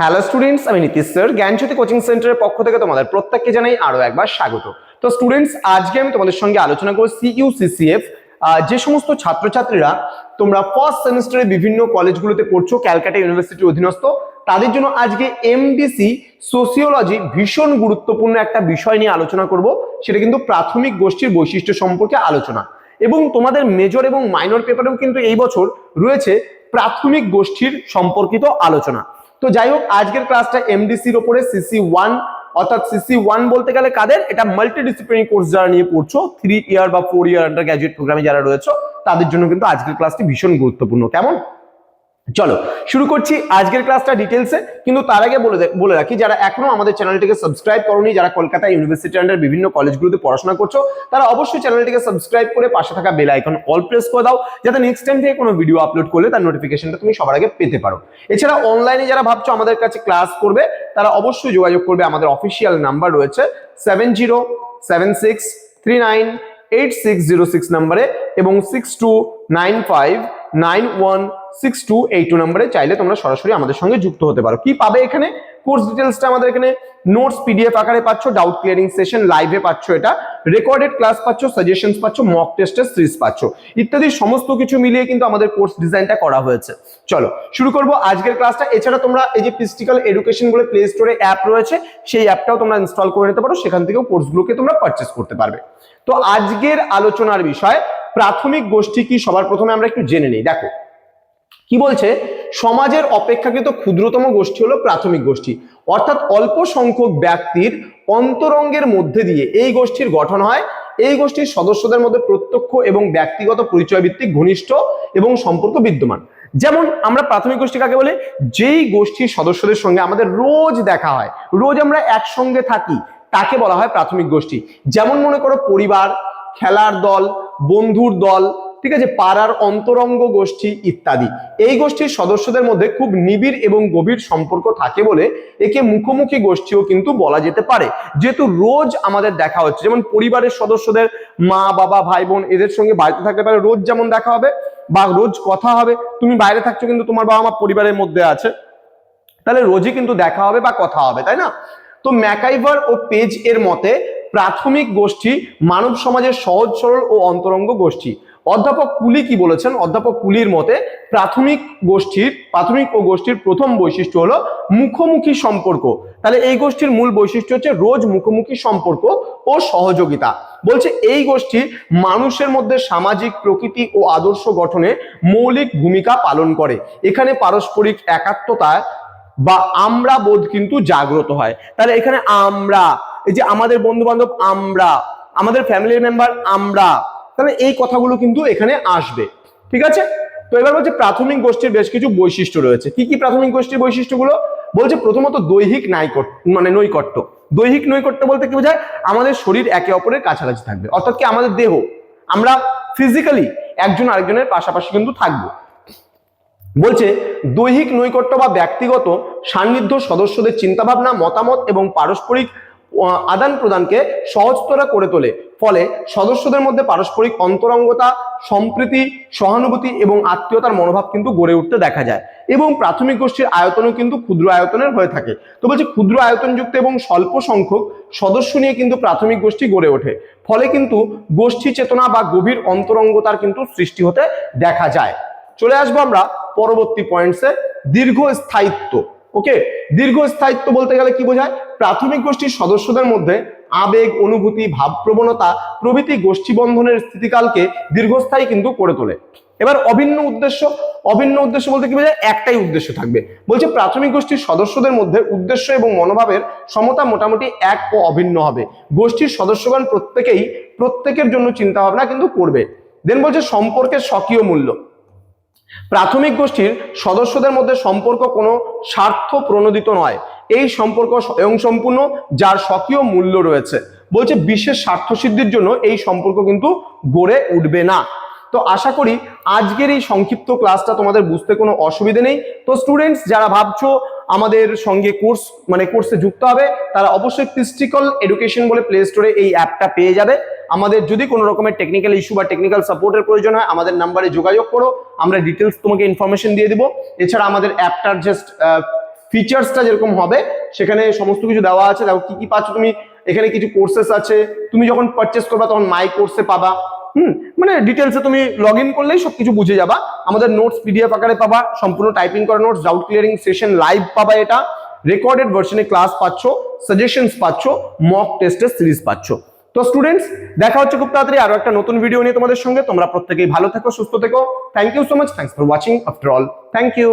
Hello students আমি Nitish sir জ্ঞানজ্যোতি coaching সেন্টারের পক্ষ থেকে তোমাদের প্রত্যেককে জানাই আরও একবার স্বাগত। তো স্টুডেন্টস আজকে আমি তোমাদের সঙ্গে আলোচনা করব সিইউসিসিএফ যে সমস্ত ছাত্রছাত্রীরা তোমরা ফার্স্ট সেমিস্টারে বিভিন্ন কলেজগুলোতে পড়ছো, ক্যালকাটা ইউনিভার্সিটির অধীনস্থ, তাদের জন্য আজকে এমডিসি সোসিওলজি ভীষণ গুরুত্বপূর্ণ একটা বিষয় নিয়ে আলোচনা করব। সেটা কিন্তু প্রাথমিক গোষ্ঠীর বৈশিষ্ট্য সম্পর্কে আলোচনা। এবং তোমাদের মেজর এবং মাইনর পেপারেও কিন্তু এই বছর রয়েছে প্রাথমিক গোষ্ঠীর সম্পর্কিত আলোচনা। তো যাই হোক, আজকের ক্লাসটা এমডিসির ওপরে সিসি ওয়ান অর্থাৎ সিসি ওয়ান বলতে গেলে কাদের? এটা মাল্টি ডিসিপ্লিনারি কোর্স যারা নিয়ে পড়ছো থ্রি ইয়ার বা ফোর ইয়ার আন্ডার গ্র্যাজুয়েট প্রোগ্রামে যারা রয়েছে, তাদের জন্য কিন্তু আজকের ক্লাসটি ভীষণ গুরুত্বপূর্ণ। কেমন? চলো, শুরু করছি আজকের ক্লাসটা ডিটেলসে কিন্তু তার আগে বলে বলে রাখি, যারা এখনও আমাদের চ্যানেলটিকে সাবস্ক্রাইব করনি, যারা কলকাতা ইউনিভার্সিটি আন্ডার বিভিন্ন কলেজগুলোতে পড়াশোনা করছ, তারা অবশ্যই চ্যানেলটিকে সাবস্ক্রাইব করে পাশে থাকা বেল আইকন অল প্রেস করে দাও, যাতে নেক্সট টাইম থেকে কোনো ভিডিও আপলোড করলে তার নোটিফিকেশনটা তুমি সবার আগে পেতে পারো। এছাড়া অনলাইনে যারা ভাবছ আমাদের কাছে ক্লাস করবে, তারা অবশ্যই যোগাযোগ করবে, আমাদের অফিসিয়াল নাম্বার রয়েছে seven zero seven six three nine eight six zero six নাম্বারে এবং six two nine five nine one six two eight two নাম্বারে চাইলে তোমরা সরাসরি আমাদের সঙ্গে যুক্ত হতে পারো। কি পাবে এখানে? কোর্স ডিটেলসটা আমাদের এখানে নোটস পিডিএফ আকারে পাচ্ছ ডাউট ক্লিয়ারিং সেশন লাইভে পাচ্ছ এটা রেকর্ডেড ক্লাস পাচ্ছ সাজেশনস পাচ্ছ মক টেস্টের সিরিজ পাচ্ছ, ইত্যাদি সমস্ত কিছু মিলিয়ে কিন্তু আমাদের কোর্স ডিজাইনটা করা হয়েছে। চলো, শুরু করব আজকের ক্লাসটা এছাড়া তোমরা এই যে ফিজিক্যাল এডুকেশন বলে প্লে স্টোরে অ্যাপ রয়েছে, সেই অ্যাপটাও তোমরা ইনস্টল করে নিতে পারো, সেখান থেকেও কোর্সগুলোকে তোমরা পারচেস করতে পারবে। তো আজকের আলোচনার বিষয় প্রাথমিক গোষ্ঠী কি সবার প্রথমে আমরা একটু জেনে নিই? দেখো, কি বলছে? সমাজের অপেক্ষাকৃত ক্ষুদ্রতম গোষ্ঠী হলো প্রাথমিক গোষ্ঠী। অর্থাৎ অল্প সংখ্যক ব্যক্তির অন্তরঙ্গের মধ্যে দিয়ে এই গোষ্ঠীর গঠন হয়। এই গোষ্ঠীর সদস্যদের মধ্যে প্রত্যক্ষ এবং ব্যক্তিগত পরিচয় ভিত্তিক ঘনিষ্ঠ এবং সম্পর্ক বিদ্যমান। যেমন আমরা প্রাথমিক গোষ্ঠী কাকে বলে? যেই গোষ্ঠীর সদস্যদের সঙ্গে আমাদের রোজ দেখা হয়, রোজ আমরা একসঙ্গে থাকি, তাকে বলা হয় প্রাথমিক গোষ্ঠী। যেমন মনে করো, পরিবার খেলার দল, বন্ধুর দল, ঠিক আছে, পাড়ার অন্তরঙ্গ গোষ্ঠী ইত্যাদি। এই গোষ্ঠীর সদস্যদের মধ্যে খুব নিবিড় এবং গভীর সম্পর্ক থাকে বলে একে মুখোমুখি গোষ্ঠীও কিন্তু বলা যেতে পারে। যেহেতু রোজ আমাদের দেখা হচ্ছে, যেমন পরিবারের সদস্যদের মা, বাবা, ভাই, বোন এদের সঙ্গে বাড়িতে থাকতে পারে রোজ যেমন দেখা হবে বা রোজ কথা হবে, তুমি বাইরে থাকছো কিন্তু তোমার বাবা মা পরিবারের মধ্যে আছে, তাহলে রোজই কিন্তু দেখা হবে বা কথা হবে, তাই না? তো ম্যাকাইভার ও পেজ এর মতে প্রাথমিক গোষ্ঠী মানব সমাজের সহজ, সরল ও অন্তরঙ্গ গোষ্ঠী। অধ্যাপক কুলি কি বলেছেন? অধ্যাপক কুলির মতে প্রাথমিক গোষ্ঠীর, প্রাথমিক ও গোষ্ঠীর প্রথম বৈশিষ্ট্য হলো মুখোমুখি সম্পর্ক। তাহলে এই গোষ্ঠীর মূল বৈশিষ্ট্য হচ্ছে রোজ মুখোমুখি সম্পর্ক ও সহযোগিতা। বলছে এই গোষ্ঠী মানুষের মধ্যে সামাজিক, প্রকৃতি ও আদর্শ গঠনে মৌলিক ভূমিকা পালন করে। এখানে পারস্পরিক একাত্মতা বা আমরা বোধ কিন্তু জাগ্রত হয়। তাহলে এখানে আমরা এই যে আমাদের বন্ধু বান্ধব আমরা, আমাদের ফ্যামিলির মেম্বার আমরা, তাহলে এই কথাগুলো কিন্তু এখানে আসবে, ঠিক আছে? তো এবার বলছে প্রাথমিক গোষ্ঠীর বেশ কিছু বৈশিষ্ট্য রয়েছে। কি কি প্রাথমিক গোষ্ঠীর বৈশিষ্ট্যগুলো? বলছে প্রথমত দৈহিক নাইকট মানে নৈকট্য। দৈহিক নৈকট্য বলতে কি বোঝায়? আমাদের শরীর একে অপরের কাছাকাছি থাকবে। অর্থাৎ কি আমাদের দেহ? আমরা ফিজিক্যালি একজন আরেকজনের পাশাপাশি কিন্তু থাকব। বলছে দৈহিক নৈকট্য বা ব্যক্তিগত সান্নিধ্য সদস্যদের চিন্তাভাবনা, মতামত এবং পারস্পরিক আদান প্রদানকে সহজতরা করে তোলে। ফলে সদস্যদের মধ্যে পারস্পরিক অন্তরঙ্গতা, সম্প্রীতি, সহানুভূতি এবং আত্মীয়তার মনোভাব কিন্তু গড়ে উঠতে দেখা যায়। এবং প্রাথমিক গোষ্ঠীর আয়তনও কিন্তু ক্ষুদ্র আয়তনের হয়ে থাকে। তো বলছে ক্ষুদ্র আয়তনযুক্ত এবং স্বল্প সংখ্যক সদস্য নিয়ে কিন্তু প্রাথমিক গোষ্ঠী গড়ে ওঠে। ফলে কিন্তু গোষ্ঠী চেতনা বা গভীর অন্তরঙ্গতার কিন্তু সৃষ্টি হতে দেখা যায়। চলে আসব আমরা পরবর্তী পয়েন্টসে দীর্ঘ স্থায়িত্ব ওকে? দীর্ঘ স্থায়িত্ব বলতে গেলে কি বোঝায়? প্রাথমিক গোষ্ঠীর সদস্যদের মধ্যে আবেগ, অনুভূতি, ভাবপ্রবণতা প্রভৃতি গোষ্ঠী বন্ধনের স্থিতিকালকে দীর্ঘস্থায়ী কিন্তু করে তোলে। এবার অভিন্ন উদ্দেশ্য। অভিন্ন উদ্দেশ্য বলতে কি বোঝায়? একটাই উদ্দেশ্য থাকবে। বলছে প্রাথমিক গোষ্ঠীর সদস্যদের মধ্যে উদ্দেশ্য এবং মনোভাবের সমতা মোটামুটি এক ও অভিন্ন হবে। গোষ্ঠীর সদস্যগণ প্রত্যেকেই প্রত্যেকের জন্য চিন্তা ভাবনা কিন্তু করবে। দেন বলছে সম্পর্কের স্বকীয় মূল্য। প্রাথমিক গোষ্ঠীর সদস্যদের মধ্যে সম্পর্ক কোনো স্বার্থ প্রণোদিত নয়। এই সম্পর্ক স্বয়ংসম্পূর্ণ, যার স্বকীয় মূল্য রয়েছে। বলছে বিশেষ স্বার্থ সিদ্ধির জন্য এই সম্পর্ক কিন্তু গড়ে উঠবে না। তো আশা করি আজকের এই সংক্ষিপ্ত ক্লাসটা তোমাদের বুঝতে কোনো অসুবিধে নেই। তো স্টুডেন্টস যারা ভাবছ আমাদের সঙ্গে কোর্স মানে কোর্সে যুক্ত হবে, তারা অবশ্যই ক্রিস্টিক্যাল এডুকেশন বলে প্লে স্টোরে এই অ্যাপটা পেয়ে যাবে। আমাদের যদি কোনো রকমের টেকনিক্যাল ইস্যু বা টেকনিক্যাল সাপোর্টের প্রয়োজন হয়, আমাদের নাম্বারে যোগাযোগ করো, আমরা ডিটেলস তোমাকে ইনফরমেশন দিয়ে দিব। এছাড়া আমাদের অ্যাপটার জাস্ট ফিচার্সটা যেরকম হবে, সেখানে সমস্ত কিছু দেওয়া আছে। দেখো, কি কি পাচ্ছ তুমি? এখানে কিছু কোর্সেস আছে। তুমি যখন পারচেস করবা, তখন মাই কোর্সে পাবা। হুম মানে ডিটেলসে তুমি লগ ইন করলেই সবকিছু বুঝে যাবা। আমাদের নোটস পিডিএফ আকারে পাবা, সম্পূর্ণ টাইপিং করা notes doubt clearing session live পাবা এটা। রেকর্ডেড ভার্সনে ক্লাস পাচ্ছ সাজেশনস পাচ্ছ মক টেস্টের সিরিজ পাচ্ছ। তো স্টুডেন্টস দেখা হচ্ছে খুব তাড়াতাড়ি আরও একটা নতুন ভিডিও নিয়ে তোমাদের সঙ্গে। তোমরা প্রত্যেকেই ভালো থেকো, সুস্থ থেকো। Thank you so much thanks for watching after all thank you